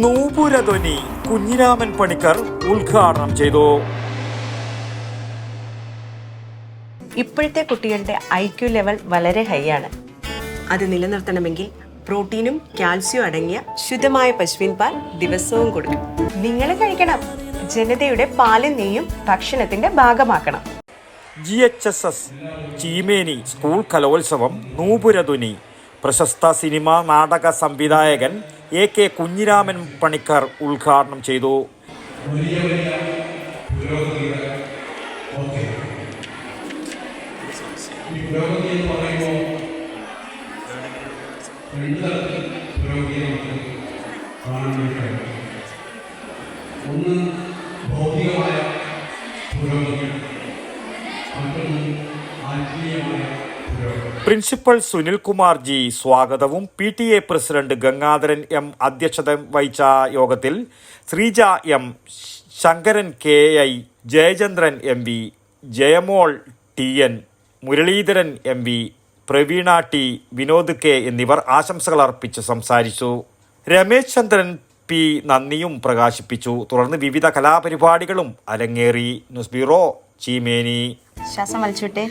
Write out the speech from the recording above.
നൂപുരധ്വനി കുഞ്ഞിരാമൻ പണിക്കർ ഉദ്ഘാടനം ചെയ്തു. ഇപ്പോഴത്തെ കുട്ടികളുടെ ഐ ക്യു ലെവൽ വളരെ ഹൈ ആണ്. അത് നിലനിർത്തണമെങ്കിൽ പ്രോട്ടീനും കാൽസ്യവും അടങ്ങിയ ശുദ്ധമായ പശുവിൻ പാൽ ദിവസവും കൊടുക്കും നിങ്ങൾ കഴിക്കണം. ജനതയുടെ പാലും നെയ്യും ഭക്ഷണത്തിന്റെ ഭാഗമാക്കണം. G H S S Cheemeni school കലോത്സവം നൂപുരധ്വനി പ്രശസ്ത സിനിമ നാടക സംവിധായകൻ എ കെ കുഞ്ഞിരാമൻ പണിക്കർ ഉദ്ഘാടനം ചെയ്തു. ഭൗതികമായ മറ്റൊന്ന് ആത്മീയമായ പ്രിൻസിപ്പൽ സുനിൽകുമാർ ജി സ്വാഗതവും P T A president Gangadharan M അധ്യക്ഷത വഹിച്ച യോഗത്തിൽ Sreeja M Sankaran K I Jayachandran M V Jayamol T N Muraleedharan M V Praveena T Vinod K എന്നിവർ ആശംസകൾ അർപ്പിച്ച് സംസാരിച്ചു. രമേശ് ചന്ദ്രൻ പി നന്ദിയും പ്രകാശിപ്പിച്ചു. തുടർന്ന് വിവിധ കലാപരിപാടികളും അരങ്ങേറി. News bureau Cheemeni. ശ്വാസം വലിച്ചുവിട്ടെ.